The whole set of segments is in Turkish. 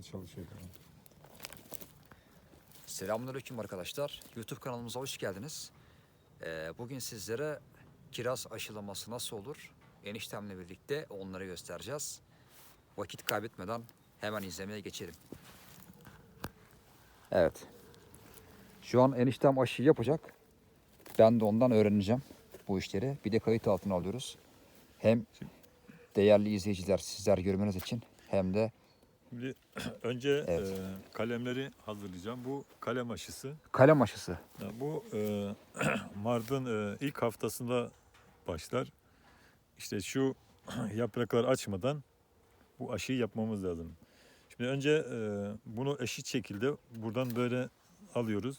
Böyle çalışıyor. yani. Selamünaleyküm arkadaşlar. YouTube kanalımıza hoş geldiniz. Ee, bugün sizlere kiraz aşılaması nasıl olur? Eniştemle birlikte onları göstereceğiz. Vakit kaybetmeden hemen izlemeye geçelim. Evet. Şu an eniştem aşı yapacak. Ben de ondan öğreneceğim bu işleri. Bir de kayıt altına alıyoruz. Hem değerli izleyiciler sizler görmeniz için hem de Şimdi önce Evet. e, kalemleri hazırlayacağım. Bu kalem aşısı. kalem aşısı. Ya bu e, Mart'ın e, ilk haftasında başlar. İşte şu yapraklar açmadan bu aşıyı yapmamız lazım. Şimdi önce e, bunu eşit şekilde buradan böyle alıyoruz.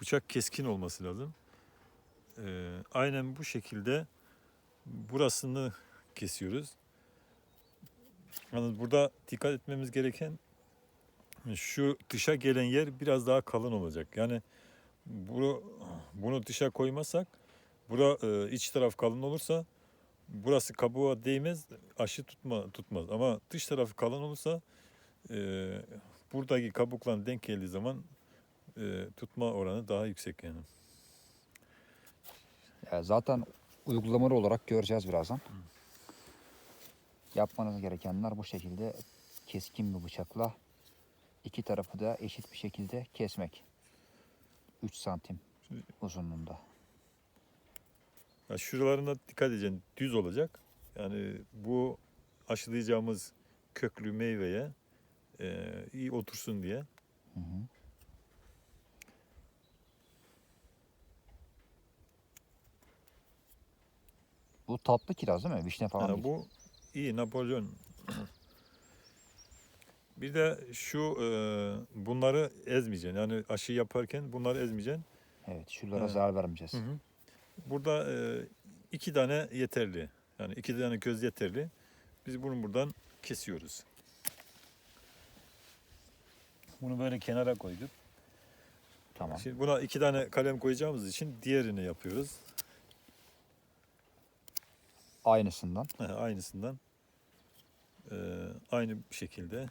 Bıçak keskin olması lazım. E, aynen bu şekilde burasını kesiyoruz. Yalnız burada dikkat etmemiz gereken şu dışa gelen yer biraz daha kalın olacak. Yani bunu, bunu dışa koymazsak bura e, iç taraf kalın olursa burası kabuğa değmez aşı tutma tutmaz ama dış tarafı kalın olursa e, buradaki kabukla denk geldiği zaman e, tutma oranı daha yüksek yani. Ya zaten uygulamalı olarak göreceğiz birazdan. Yapmanız gerekenler bu şekilde keskin bir bıçakla iki tarafı da eşit bir şekilde kesmek. 3 santim Şimdi- uzunluğunda. Ya şuralarına dikkat edeceksin düz olacak. Yani bu aşılayacağımız köklü meyveye e, iyi otursun diye. Hı hı. Bu tatlı kiraz değil mi? Vişne falan Ha, değil. bu iyi Napolyon. Bir de şu e, bunları ezmeyeceksin. Yani aşı yaparken bunları ezmeyeceksin. Evet, şuralara Evet. zarar vermeyeceğiz. Burada e, iki tane yeterli. Yani iki tane göz yeterli. Biz bunu buradan kesiyoruz. Bunu böyle kenara koyduk. Tamam. Şimdi buna iki tane kalem koyacağımız için diğerini yapıyoruz. Aynısından. Aynısından. E, aynı şekilde.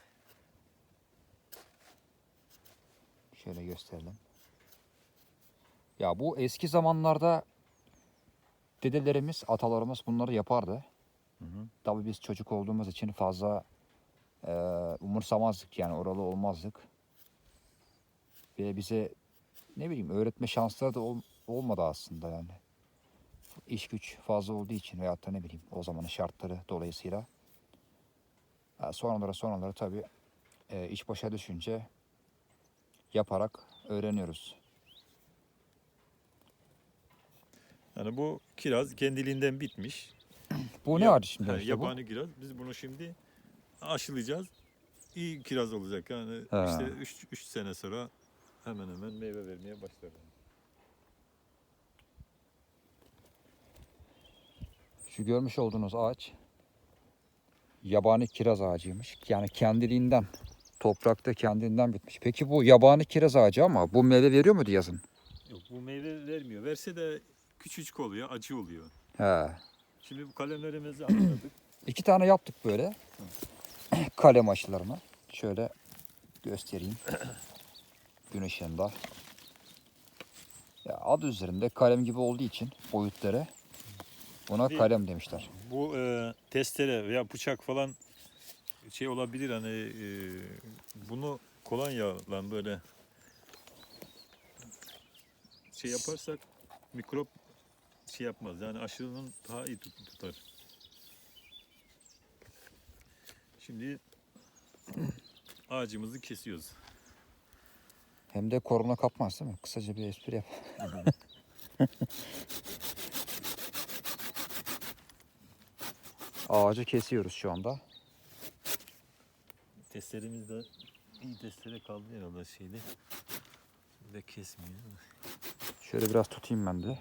Şöyle gösterelim. Ya bu eski zamanlarda dedelerimiz, atalarımız bunları yapardı. Hı hı. Tabii biz çocuk olduğumuz için fazla e, umursamazdık yani oralı olmazdık. Ve bize ne bileyim öğretme şansları da ol- olmadı aslında yani. İş güç fazla olduğu için veyahut da ne bileyim o zamanın şartları dolayısıyla. Sonralara sonralara tabii e, iş başa düşünce yaparak öğreniyoruz. Yani bu kiraz kendiliğinden bitmiş. Bu ne Ya- ağacı şimdi? Ha, işte bu? yabani kiraz. Biz bunu şimdi aşılayacağız. İyi kiraz olacak. Yani Ha. işte 3 sene sonra hemen hemen meyve vermeye başlar. Şu görmüş olduğunuz ağaç yabani kiraz ağacıymış. Yani kendiliğinden toprakta kendinden bitmiş. Peki bu yabani kiraz ağacı ama bu meyve veriyor muydu yazın? Yok bu meyve vermiyor. Verse de küçücük oluyor, acı oluyor. He. Şimdi bu kalemlerimizi hazırladık. İki tane yaptık böyle. Kalem aşılarını. Şöyle göstereyim. Gün ışığında. Ya adı üzerinde kalem gibi olduğu için boyutları buna Bir- kalem demişler. bu e, testere veya bıçak falan şey olabilir hani e, bunu kolonyayla böyle şey yaparsak mikrop şey yapmaz. Yani aşının daha iyi tut- tutar. Şimdi ağacımızı kesiyoruz. Hem de korona kapmaz değil mi? Kısaca bir espri yap. Ağacı kesiyoruz şu anda. Testeremiz de iyi testere kaldı herhalde şeyde. Şimdi de kesmiyor. Şöyle biraz tutayım ben de.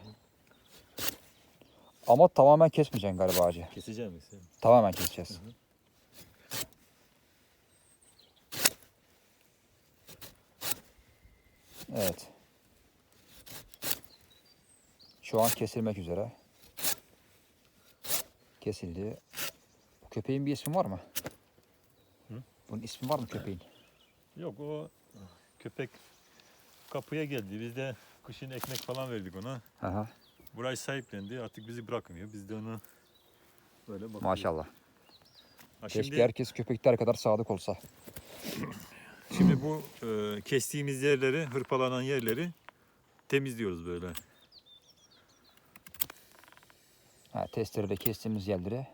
Ama tamamen kesmeyeceksin galiba ağacı. Keseceğim misin? Tamamen keseceğiz. Hı hı. Evet. Şu an kesilmek üzere. Kesildi. Köpeğin bir ismi var mı? Hı? Bunun ismi var mı köpeğin? Yok o köpek kapıya geldi. Biz de kışın ekmek falan verdik ona. Aha, Burayı sahiplendi. Artık bizi bırakmıyor. Biz de onu böyle bakıyoruz. maşallah. Ha, Keşke şimdi, herkes köpekler kadar sadık olsa. şimdi bu e, kestiğimiz yerleri, hırpalanan yerleri temizliyoruz böyle. Ha, testereyle kestiğimiz yerleri.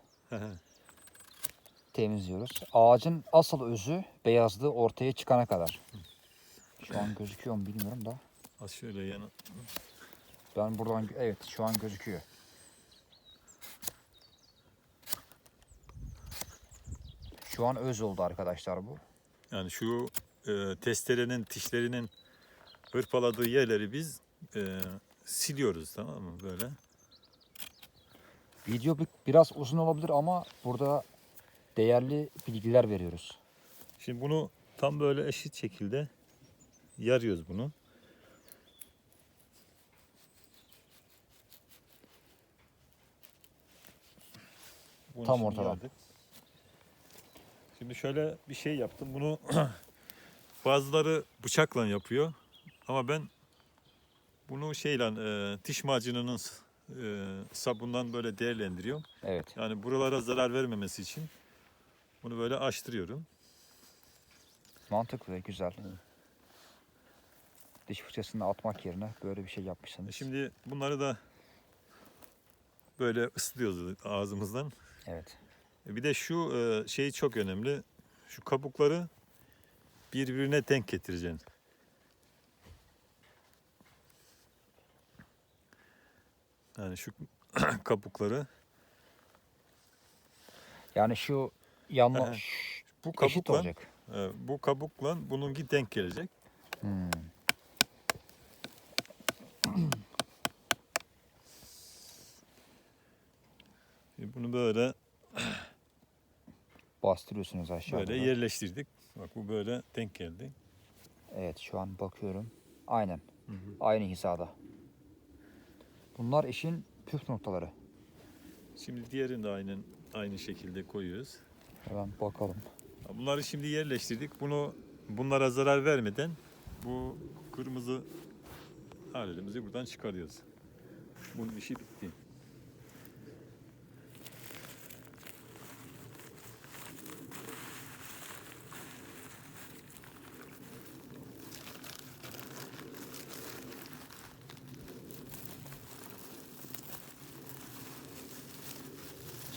Temizliyoruz. Ağacın asıl özü beyazlığı ortaya çıkana kadar. Şu an gözüküyor mu bilmiyorum da. Az şöyle yana. Ben buradan evet şu an gözüküyor. Şu an öz oldu arkadaşlar bu. Yani şu e, testerenin dişlerinin hırpaladığı yerleri biz e, siliyoruz tamam mı böyle. Video bir- biraz uzun olabilir ama burada değerli bilgiler veriyoruz. Şimdi bunu tam böyle eşit şekilde yarıyoruz bunu. Bunu Tam ortadan. yardık. Şimdi şöyle bir şey yaptım. Bunu bazıları bıçakla yapıyor. Ama ben bunu şeyle e, diş macununun e, sabundan böyle değerlendiriyorum. Evet. Yani buralara zarar vermemesi için bunu böyle açtırıyorum. Mantıklı, güzel. Diş fırçasını atmak yerine böyle bir şey yapmışsınız. Şimdi bunları da böyle ıslıyoruz ağzımızdan. Evet. E Bir de şu e, şey çok önemli. Şu kabukları birbirine denk getireceksin. Yani şu kabukları Yani şu yanma bu kabukla olacak. e, bu kabukla bununki denk gelecek. Hmm. E, Bunu böyle Bastırıyorsunuz aşağıya. böyle yerleştirdik. Bak bu böyle denk geldi. Evet şu an bakıyorum. Aynen. Hı hı. Aynı hizada. Bunlar işin püf noktaları. Şimdi diğerini de aynen aynı şekilde koyuyoruz. Hemen bakalım. Bunları şimdi yerleştirdik. Bunu bunlara zarar vermeden bu kırmızı aletimizi buradan çıkarıyoruz. Bunun işi bitti.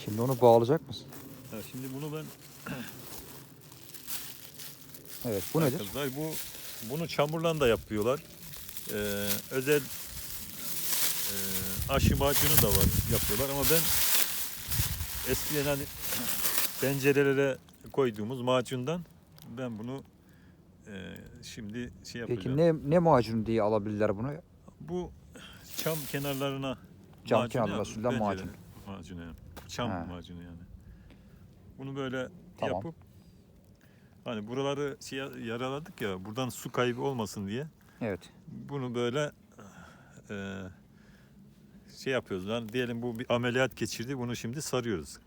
Şimdi onu bağlayacak mısın? Şimdi bunu ben Evet bu nedir? Arkadaşlar bu bunu çamurla da yapıyorlar. Ee, özel e, aşı macunu da var yapıyorlar ama ben eskiden hani pencerelere koyduğumuz macundan ben bunu e, şimdi şey yapacağım. Peki ne ne macunu diye alabilirler bunu? Bu çam kenarlarına Cam macun kenarlarına yap- sürülen pencere macun. Macunu yani. Çam Ha. macunu yani. Bunu böyle Tamam. yapıp hani buraları şey yaraladık ya buradan su kaybı olmasın diye Evet. bunu böyle e, şey yapıyoruz. Yani diyelim bu bir ameliyat geçirdi. Bunu şimdi sarıyoruz.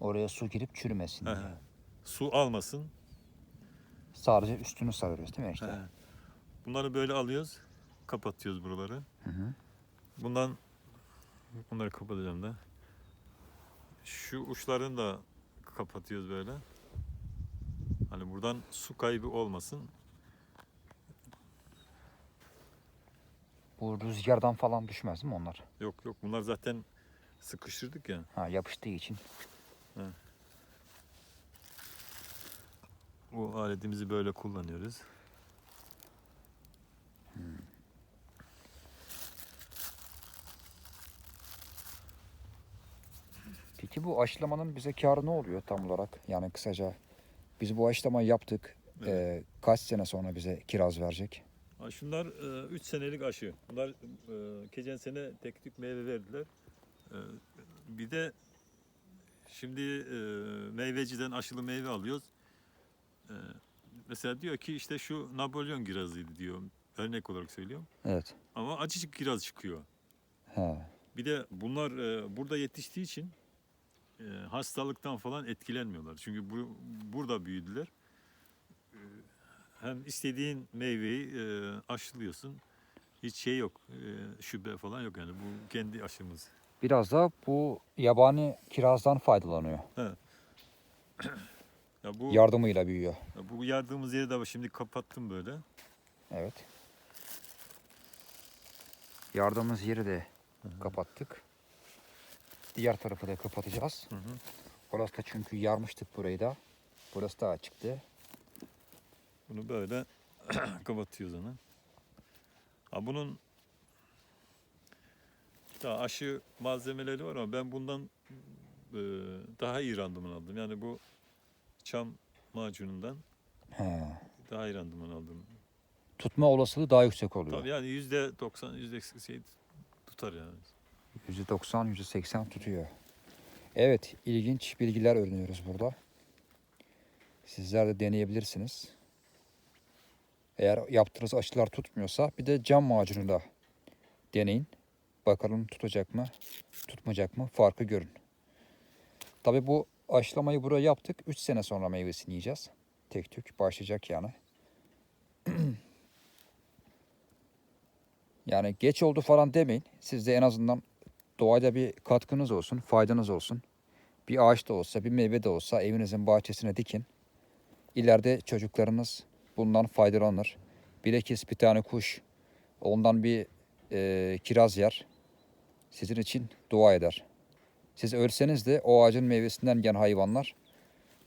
Oraya su girip çürümesin diye. Su almasın. Sadece üstünü sarıyoruz değil mi işte? He. Bunları böyle alıyoruz. Kapatıyoruz buraları. Hı hı. Bundan bunları kapatacağım da. Şu uçlarını da kapatıyoruz böyle. Hani buradan su kaybı olmasın. Bu rüzgardan falan düşmez mi onlar? Yok yok bunlar zaten sıkıştırdık ya. Ha yapıştığı için. Bu aletimizi böyle kullanıyoruz. Peki bu aşılamanın bize karı ne oluyor tam olarak? Yani kısaca biz bu aşılamayı yaptık. Evet. Ee, kaç sene sonra bize kiraz verecek? Ha, Şunlar 3 senelik aşı. Bunlar e, geçen sene tek tük meyve verdiler. E, bir de şimdi e, meyveciden aşılı meyve alıyoruz. E, mesela diyor ki işte şu Napolyon kirazıydı diyor. Örnek olarak söylüyorum. Evet. Ama acıcık kiraz çıkıyor. He. Bir de bunlar e, burada yetiştiği için e, hastalıktan falan etkilenmiyorlar. Çünkü bu, burada büyüdüler. E, hem istediğin meyveyi e, aşılıyorsun. Hiç şey yok. E, şüphe falan yok yani. Bu kendi aşımız. Biraz da bu yabani kirazdan faydalanıyor. Ya bu Yardımıyla büyüyor. ya bu yardığımız yeri de şimdi kapattım böyle. Evet. Yardımımız yeri de kapattık. Diğer tarafı da kapatacağız. Hı hı. Orası da çünkü yarmıştık burayı da. Burası da açıktı. Bunu böyle kapatıyoruz onu. Ha bunun daha aşı malzemeleri var ama ben bundan e, daha iyi randıman aldım. Yani bu çam macunundan He. daha iyi randıman aldım. Tutma olasılığı daha yüksek oluyor. Tabii yani yüzde doksan, yüzde şey tutar yani. %90, %80 tutuyor. Evet, ilginç bilgiler öğreniyoruz burada. Sizler de deneyebilirsiniz. Eğer yaptığınız aşılar tutmuyorsa bir de cam macunu da deneyin. Bakalım tutacak mı, tutmayacak mı farkı görün. Tabi bu aşılamayı buraya yaptık. 3 sene sonra meyvesini yiyeceğiz. Tek tük başlayacak yani. Yani geç oldu falan demeyin. Siz de en azından doğaya bir katkınız olsun, faydanız olsun. Bir ağaç da olsa, bir meyve de olsa evinizin bahçesine dikin. İleride çocuklarınız bundan faydalanır. Bilakis bir tane kuş ondan bir e, kiraz yer. Sizin için dua eder. Siz ölseniz de o ağacın meyvesinden yiyen hayvanlar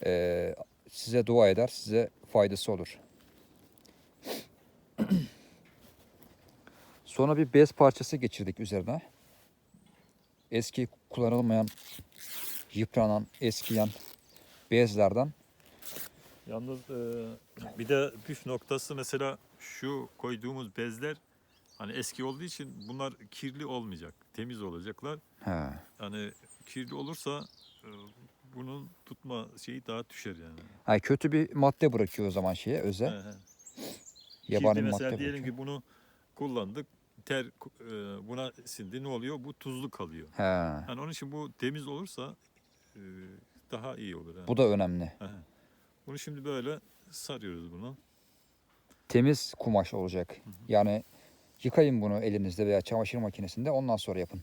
e, size dua eder, size faydası olur. Sonra bir bez parçası geçirdik üzerine. Eski kullanılmayan, yıpranan, eskiyen bezlerden. Yalnız e, bir de püf noktası mesela şu koyduğumuz bezler hani eski olduğu için bunlar kirli olmayacak. Temiz olacaklar. He. Yani kirli olursa e, bunun tutma şeyi daha düşer yani. Ha, kötü bir madde bırakıyor o zaman şeye, öze. He, he. Yabani Kirli mesela madde diyelim bırakıyor. ki bunu kullandık. Ter e, buna sindi ne oluyor? Bu tuzlu kalıyor. He. Yani onun için bu temiz olursa e, daha iyi olur. ha. Bu da önemli. He. Bunu şimdi böyle sarıyoruz bunu. Temiz kumaş olacak. Yani yıkayın bunu elinizde veya çamaşır makinesinde ondan sonra yapın.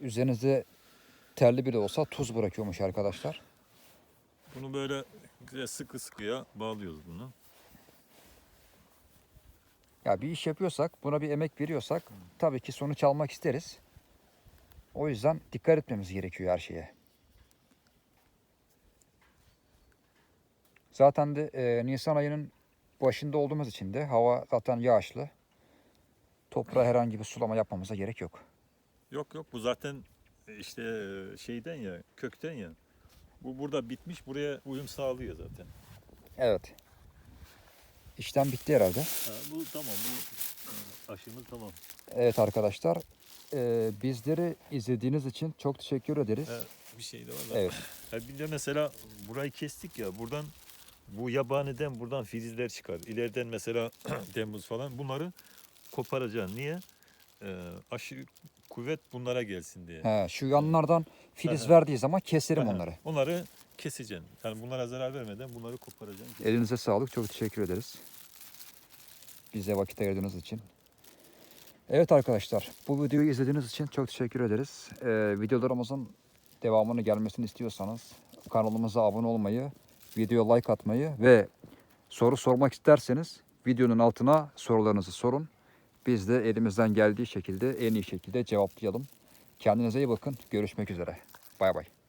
Üzerinizde terli bile olsa tuz bırakıyormuş arkadaşlar. Bunu böyle güzel sıkı sıkıya bağlıyoruz bunu. Ya bir iş yapıyorsak, buna bir emek veriyorsak tabii ki sonuç almak isteriz. O yüzden dikkat etmemiz gerekiyor her şeye. Zaten de e, Nisan ayının başında olduğumuz için de hava zaten yağışlı. Toprağa herhangi bir sulama yapmamıza gerek yok. Yok yok bu zaten işte e, şeyden ya kökten ya. Bu burada bitmiş buraya uyum sağlıyor zaten. Evet. İşlem bitti herhalde. Ha, bu tamam bu e, aşımız tamam. Evet arkadaşlar. e, bizleri izlediğiniz için çok teşekkür ederiz. Ha, bir şey de var da. Evet. Ha, bir de mesela burayı kestik ya buradan bu yabaniden buradan filizler çıkar. İleriden mesela Temmuz falan bunları koparacaksın. Niye? Ee, aşı kuvvet bunlara gelsin diye. He, şu yanlardan filiz verdiği zaman keserim onları. Onları keseceksin. Yani bunlara zarar vermeden bunları koparacaksın. Elinize sağlık. Çok teşekkür ederiz. Bize vakit ayırdığınız için. Evet arkadaşlar. Bu videoyu izlediğiniz için çok teşekkür ederiz. Ee, videolarımızın devamını gelmesini istiyorsanız kanalımıza abone olmayı, videoya like atmayı ve soru sormak isterseniz videonun altına sorularınızı sorun. Biz de elimizden geldiği şekilde en iyi şekilde cevaplayalım. Kendinize iyi bakın. Görüşmek üzere. Bay bay.